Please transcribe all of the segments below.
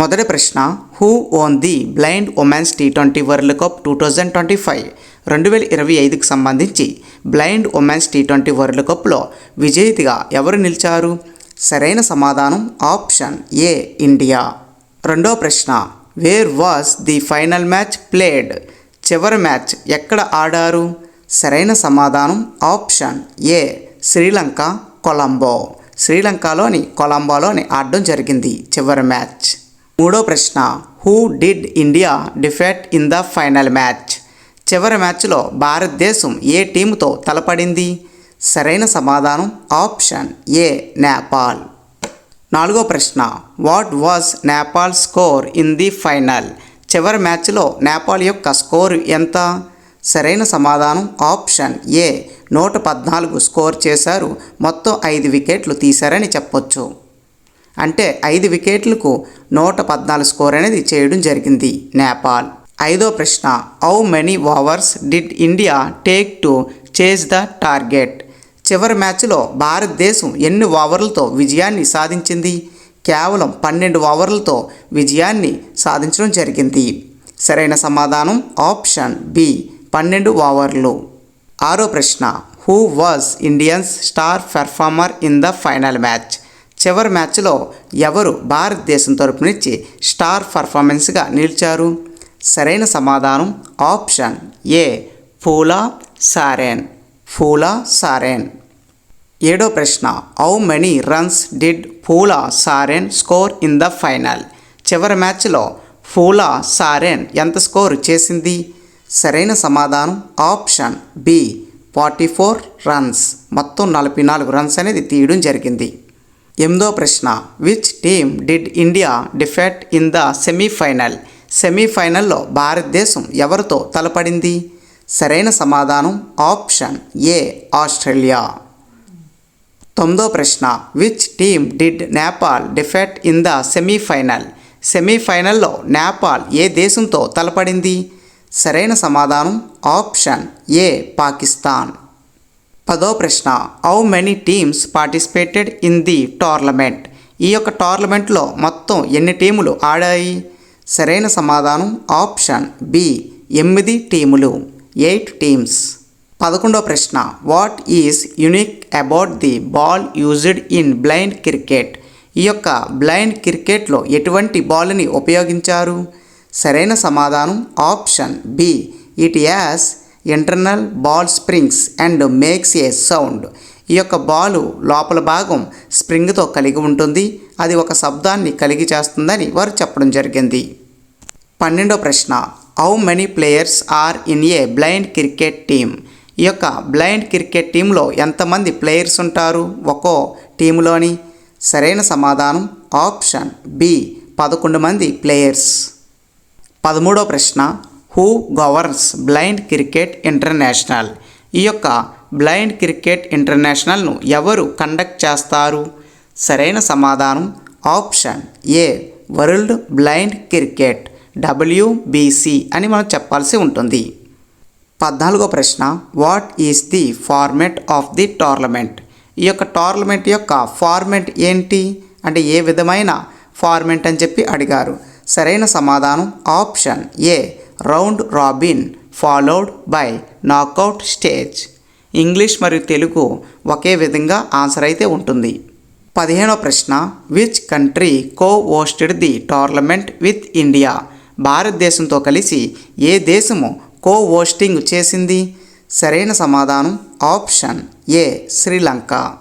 మొదటి ప్రశ్న who won the blind women's T twenty world cup two thousand twenty five రెండు వేల ఇరవై ఐదుకి సంబంధించి blind women's T twenty world కప్లో విజేతగా ఎవరు నిలిచారు? సరైన సమాధానం ఆప్షన్ ఏ ఇండియా. రెండో ప్రశ్న where was the final match played చివరి మ్యాచ్ ఎక్కడ ఆడారు? సరైన సమాధానం ఆప్షన్ ఏ శ్రీలంక కొలంబో. శ్రీలంకలోని కొలంబోలోని ఆడడం జరిగింది చివరి మ్యాచ్ మూడో ప్రశ్న who did India defeat in the final match చివరి మ్యాచ్లో భారతదేశం ఏ టీముతో తలపడింది? సరైన సమాధానం ఆప్షన్ ఏ నేపాల్. నాలుగో ప్రశ్న what was Nepal score in the final చివరి మ్యాచ్లో నేపాల్ యొక్క స్కోర్ ఎంత? సరైన సమాధానం ఆప్షన్ ఏ నూట పద్నాలుగు స్కోర్ చేశారు. మొత్తం ఐదు వికెట్లు తీశారని చెప్పొచ్చు. అంటే ఐదు వికెట్లకు నూట పద్నాలుగు స్కోర్ అనేది చేయడం జరిగింది నేపాల్. ఐదో ప్రశ్న how many overs did India take to chase the target చివరి మ్యాచ్లో భారతదేశం ఎన్ని ఓవర్లతో విజయాన్ని సాధించింది? కేవలం పన్నెండు ఓవర్లతో విజయాన్ని సాధించడం జరిగింది. సరైన సమాధానం ఆప్షన్ బి పన్నెండు ఓవర్లు. ఆరో ప్రశ్న who was Indians star performer in the final match చివరి మ్యాచ్లో ఎవరు భారతదేశం తరపు నుంచి స్టార్ పర్ఫార్మెన్స్గా నిలిచారు? సరైన సమాధానం ఆప్షన్ ఏ ఫూలా సారెన్. ఫూలా సారెన్. ఏడో ప్రశ్న how many runs did Phoola Saren score in the final చివరి మ్యాచ్లో ఫూలా సారెన్ ఎంత స్కోర్ చేసింది? సరైన సమాధానం option B forty four runs మొత్తం నలభై నాలుగు రన్స్ అనేది తీయడం జరిగింది. ఎనిమిదో ప్రశ్న which team did India defeat in the semifinal సెమీఫైనల్లో భారతదేశం ఎవరితో తలపడింది? సరైన సమాధానం ఆప్షన్ ఏ ఆస్ట్రేలియా. తొమ్మిదో ప్రశ్న which team did Nepal defeat in the semifinal సెమీఫైనల్లో నేపాల్ ఏ దేశంతో తలపడింది? సరైన సమాధానం ఆప్షన్ ఏ పాకిస్తాన్. పదో ప్రశ్న how many teams participated in the tournament ఈ యొక్క టోర్నమెంట్లో మొత్తం ఎన్ని టీములు ఆడాయి? సరైన సమాధానం ఆప్షన్ బి ఎనిమిది టీములు ఎయిట్ టీమ్స్ పదకొండో ప్రశ్న what is unique about the ball used in blind cricket ఈ యొక్క బ్లైండ్ క్రికెట్లో ఎటువంటి బాల్ని ఉపయోగించారు? సరైన సమాధానం option B it has internal ball springs and makes a sound ఈ యొక్క బాలు లోపల భాగం స్ప్రింగ్తో కలిగి ఉంటుంది. అది ఒక శబ్దాన్ని కలిగి చేస్తుందని వారు చెప్పడం జరిగింది. పన్నెండో ప్రశ్న. How many players are in a blind cricket team ఈ యొక్క బ్లైండ్ క్రికెట్ టీంలో ఎంతమంది ప్లేయర్స్ ఉంటారు? ఒక్కో టీంలోని సరైన సమాధానం ఆప్షన్ బి పదకొండు మంది ప్లేయర్స్ పదమూడో ప్రశ్న. Who governs blind cricket international ఈ యొక్క బ్లైండ్ క్రికెట్ ఇంటర్నేషనల్ను ఎవరు కండక్ట్ చేస్తారు? సరైన సమాధానం option A World Blind Cricket WBC అని మనం చెప్పాల్సి ఉంటుంది. పద్నాలుగో ప్రశ్న what is the format of the tournament ఈ యొక్క టోర్నమెంట్ యొక్క ఫార్మెట్ ఏంటి? అంటే ఏ విధమైన ఫార్మెట్ అని చెప్పి అడిగారు. సరైన సమాధానం option A round robin followed by knockout stage. English మరియు తెలుగు ఒకే విధంగా ఆన్సర్ అయితే ఉంటుంది. పదిహేనో ప్రశ్న which country co hosted the tournament with India? భారతదేశంతో కలిసి ఏ దేశము కో హోస్టింగ్ చేసింది? సరైన సమాధానం ఆప్షన్ ఏ శ్రీలంక.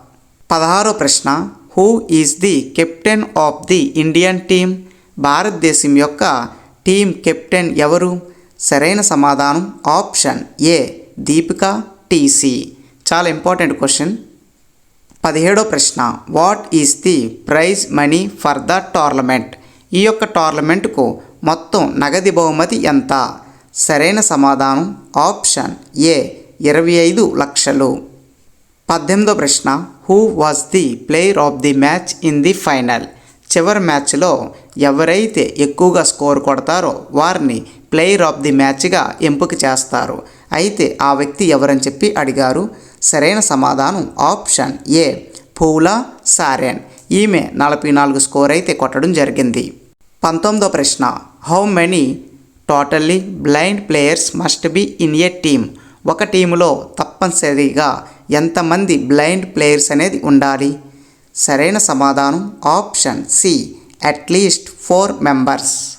పదహారో ప్రశ్న who is the captain of the Indian team? భారతదేశం యొక్క టీం కెప్టెన్ ఎవరు? సరైన సమాధానం ఆప్షన్ ఏ దీపిక టీసీ చాలా ఇంపార్టెంట్ క్వశ్చన్. పదిహేడో ప్రశ్న what is the prize money for the tournament? ఈ యొక్క టోర్నమెంట్కు మొత్తం నగది బహుమతి ఎంత? సరైన సమాధానం ఆప్షన్ ఏ ఇరవై ఐదు లక్షలు. పద్దెనిమిదో ప్రశ్న who was the player of the match in the final? చివరి మ్యాచ్లో ఎవరైతే ఎక్కువగా స్కోర్ కొడతారో వారిని ప్లేయర్ ఆఫ్ ది మ్యాచ్గా ఎంపిక చేస్తారు. అయితే ఆ వ్యక్తి ఎవరని చెప్పి అడిగారు? సరైన సమాధానం ఆప్షన్ ఏ. పూలా సారెన్. ఈమె నలభై నాలుగు స్కోర్ అయితే కొట్టడం జరిగింది. పంతొమ్మిదో ప్రశ్న. How many totally blind players must be in a team? ఒక టీములో తప్పనిసరిగా ఎంతమంది బ్లైండ్ ప్లేయర్స్ అనేది ఉండాలి? సరైన సమాధానం option C. At least four members.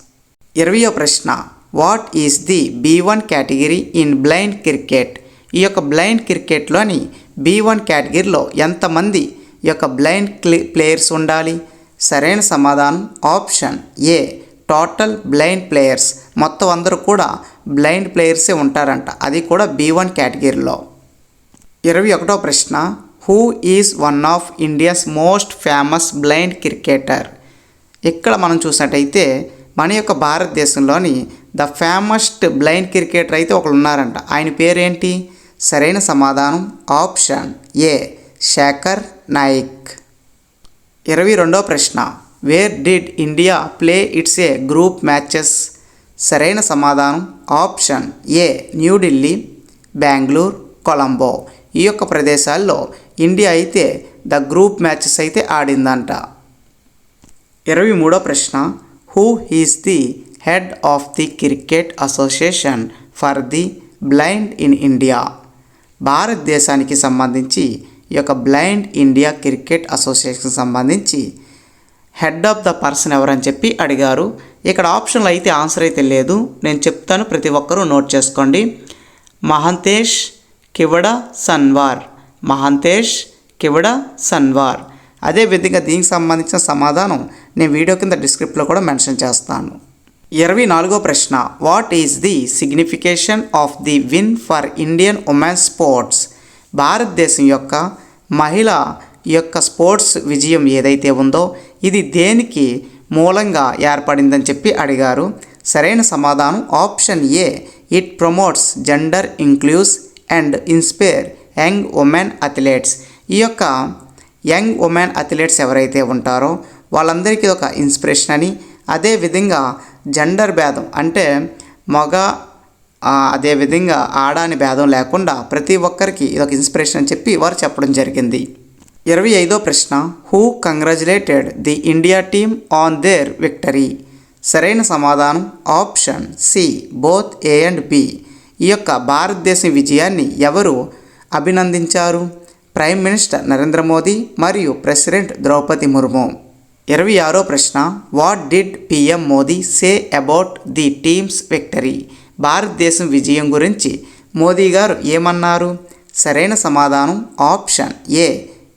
ఇరవయో ప్రశ్న. What is the B one category in blind cricket? ఈ యొక్క బ్లైండ్ క్రికెట్లోని బీ వన్ కేటగిరీలో ఎంతమంది ఈ యొక్క బ్లైండ్ క్లి ప్లేయర్స్ ఉండాలి? సరైన సమాధానం option A total blind players. మొత్తం అందరూ కూడా బ్లైండ్ ప్లేయర్సే ఉంటారంట. అది కూడా బీ వన్ కేటగిరీలో. ఇరవై ఒకటో ప్రశ్న who is one of India's most famous blind cricketer? ఇక్కడ మనం చూసినట్టయితే మన యొక్క భారతదేశంలోని ద ఫేమస్ట్ బ్లైండ్ క్రికెటర్ అయితే ఒకరు ఉన్నారంట. ఆయన పేరేంటి? సరైన సమాధానం ఆప్షన్ ఏ శేఖర్ నాయక్. ఇరవై రెండో ప్రశ్న. Where did India play its A group matches? సరైన సమాధానం ఆప్షన్ ఏ న్యూఢిల్లీ బెంగళూరు కొలంబో. ఈ యొక్క ప్రదేశాల్లో ఇండియా అయితే ద గ్రూప్ మ్యాచెస్ అయితే ఆడిందంట. ఇరవై మూడో ప్రశ్న. Who is the head of the cricket association for the blind in India భారతదేశానికి సంబంధించి ఈ యొక్క బ్లైండ్ ఇండియా క్రికెట్ అసోసియేషన్ సంబంధించి హెడ్ ఆఫ్ ద పర్సన్ ఎవరని చెప్పి అడిగారు. ఇక్కడ ఆప్షన్లు అయితే ఆన్సర్ అయితే లేదు. నేను చెప్తాను ప్రతి ఒక్కరూ నోట్ చేసుకోండి. మహంతేష్ కివడ సన్వార్. మహంతేష్ కివడ సన్వార్. అదే విధంగా దీనికి సంబంధించిన సమాధానం నేను వీడియో కింద డిస్క్రిప్ట్లో కూడా మెన్షన్ చేస్తాను. ఇరవై నాలుగో ప్రశ్న what is the signification of the win for Indian women's sports భారతదేశం యొక్క మహిళ యొక్క స్పోర్ట్స్ విజయం ఏదైతే ఉందో ఇది దేనికి మూలంగా ఏర్పడిందని చెప్పి అడిగారు. సరైన సమాధానం option A it promotes gender inclusion and inspire young women athletes ఈ యొక్క యంగ్ ఉమెన్ అథ్లెట్స్ ఎవరైతే ఉంటారో వాళ్ళందరికీ ఒక ఇన్స్పిరేషన్ అని అదేవిధంగా జెండర్ భేదం అంటే మగ అదేవిధంగా ఆడ అని భేదం లేకుండా ప్రతి ఒక్కరికి ఇదొక ఇన్స్పిరేషన్ అని చెప్పి వారు చెప్పడం జరిగింది. ఇరవై ఐదో ప్రశ్న who congratulated the India team on their victory సరైన సమాధానం option C both A and B ఈ యొక్క భారతదేశం విజయాన్ని ఎవరు అభినందించారు? ప్రైమ్ మినిస్టర్ నరేంద్ర మోదీ మరియు ప్రెసిడెంట్ ద్రౌపది ముర్ము. ఇరవై ఆరో ప్రశ్న what did PM Modi say about the teams victory? భారతదేశం విజయం గురించి మోదీ గారు ఏమన్నారు? సరైన సమాధానం option A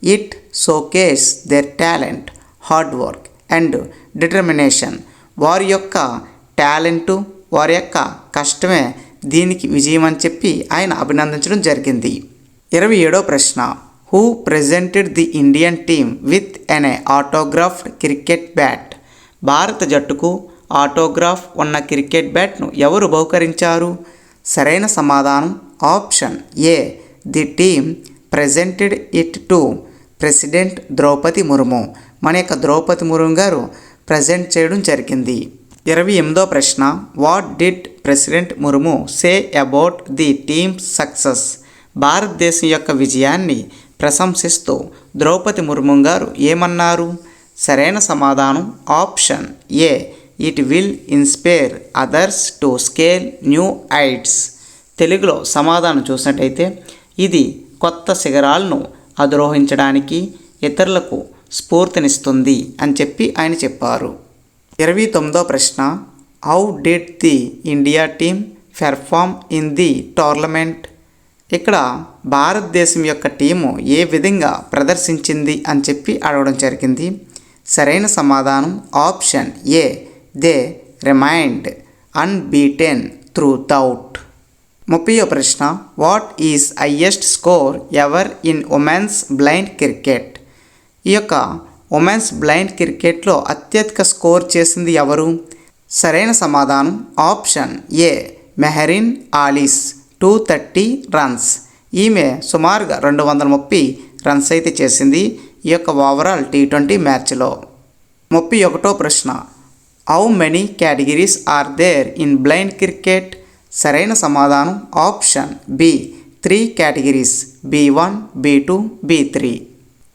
it showcases their talent hard work and determination. వారి యొక్క టాలెంటు వారి యొక్క కష్టమే దీనికి విజయం అని చెప్పి ఆయన అభినందించడం జరిగింది. ఇరవై ఏడో ప్రశ్న who presented the Indian team with an autographed cricket bat భారత జట్టుకు ఆటోగ్రాఫ్ ఉన్న క్రికెట్ బ్యాట్ను ఎవరు బహుకరించారు? సరైన సమాధానం option A the team presented it to president Droupadi Murmu. మన యొక్క ద్రౌపది ముర్ము గారు ప్రజెంట్ చేయడం జరిగింది. ఇరవై ఎనిమిదో ప్రశ్న what did president Murmu say about the team success భారతదేశం యొక్క విజయాన్ని ప్రశంసిస్తూ ద్రౌపది ముర్ము గారు ఏమన్నారు? సరైన సమాధానం option A it will inspire others to scale new heights తెలుగులో సమాధానం చూసినట్టయితే ఇది కొత్త శిఖరాలను అధిరోహించడానికి ఇతరులకు స్ఫూర్తినిస్తుంది అని చెప్పి ఆయన చెప్పారు. ఇరవై తొమ్మిదో ప్రశ్న how did the India team perform in the tournament? ఇక్కడ భారతదేశం యొక్క టీము ఏ విధంగా ప్రదర్శించింది అని చెప్పి అడగడం జరిగింది. సరైన సమాధానం option A they remained unbeaten throughout ముప్పయో ప్రశ్న what is highest score ever in women's blind cricket? ఈ యొక్క ఉమెన్స్ బ్లైండ్ క్రికెట్లో అత్యధిక స్కోర్ చేసింది ఎవరు? సరైన సమాధానం option A Mehreen Ali. Two thirty runs. ఈమె సుమారుగా రెండు వందల ముప్పై రన్స్ అయితే చేసింది ఈ యొక్క ఓవరాల్ టీ ట్వంటీ మ్యాచ్లో. ముప్పై ఒకటో ప్రశ్న. How many categories are there in blind cricket సరైన సమాధానం option B. Three categories B one B two B three.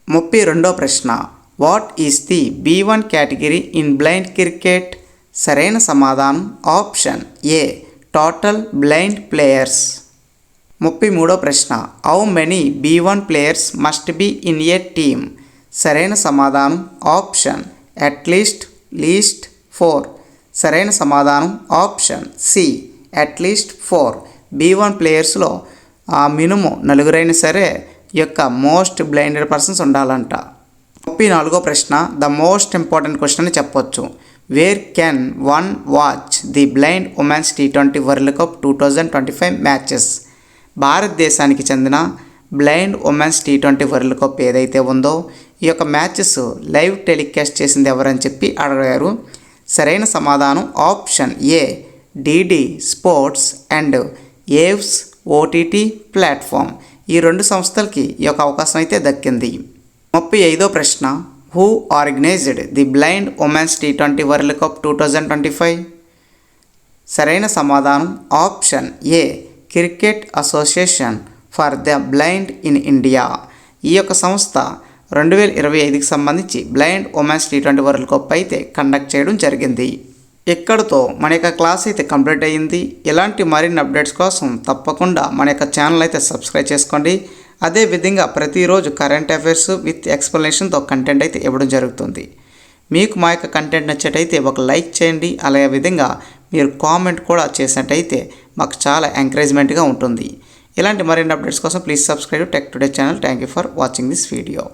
ముప్పై రెండో ప్రశ్న. What is the B one category in blind cricket సరైన సమాధానం option A. Total blind players ముప్పై మూడో ప్రశ్న. How many B one players must be in a team సరైన సమాధానం option at least least four సరైన సమాధానం option C at least four B one ప్లేయర్స్లో ఆ మినిమం నలుగురైనా సరే యొక్క మోస్ట్ బ్లైండెడ్ పర్సన్స్ ఉండాలంట. ముప్పై నాలుగో ప్రశ్న. ద మోస్ట్ ఇంపార్టెంట్ క్వశ్చన్ అని చెప్పొచ్చు. Where can one watch the blind women's T twenty world cup two thousand twenty five matches భారతదేశానికి చెందిన blind women's T twenty world cup ఏదైతే ఉందో ఈ యొక్క మ్యాచెస్ లైవ్ టెలికాస్ట్ చేసింది ఎవరని చెప్పి అడిగారు. సరైన సమాధానం option A DD sports and waves OTT platform ఈ రెండు సంస్థలకి ఈ యొక్క అవకాశం అయితే దక్కింది. ముప్పై ఐదో ప్రశ్న who organized the blind women's T twenty world cup two thousand twenty five సరైన సమాధానం option A cricket association for the blind in India. ఈ యొక్క సంస్థ రెండు వేల ఇరవై ఐదుకి సంబంధించి blind women's T twenty world cup అయితే కండక్ట్ చేయడం జరిగింది. ఇక్కడతో మన యొక్క క్లాస్ అయితే కంప్లీట్ అయ్యింది. ఇలాంటి మరిన్ని అప్డేట్స్ కోసం తప్పకుండా మన యొక్క ఛానల్ అయితే సబ్స్క్రైబ్ చేసుకోండి. అదేవిధంగా ప్రతిరోజు కరెంట్ అఫైర్స్ విత్ ఎక్స్ప్లెనేషన్తో కంటెంట్ అయితే ఇవ్వడం జరుగుతుంది. మీకు మా యొక్క కంటెంట్ నచ్చేటైతే ఒక లైక్ చేయండి. అలాగే విధంగా మీరు కామెంట్ కూడా చేసినట్టయితే మాకు చాలా ఎంకరేజ్మెంట్గా ఉంటుంది. ఇలాంటి మరిన్ని అప్డేట్స్ కోసం please subscribe tech today channel thank you for watching this video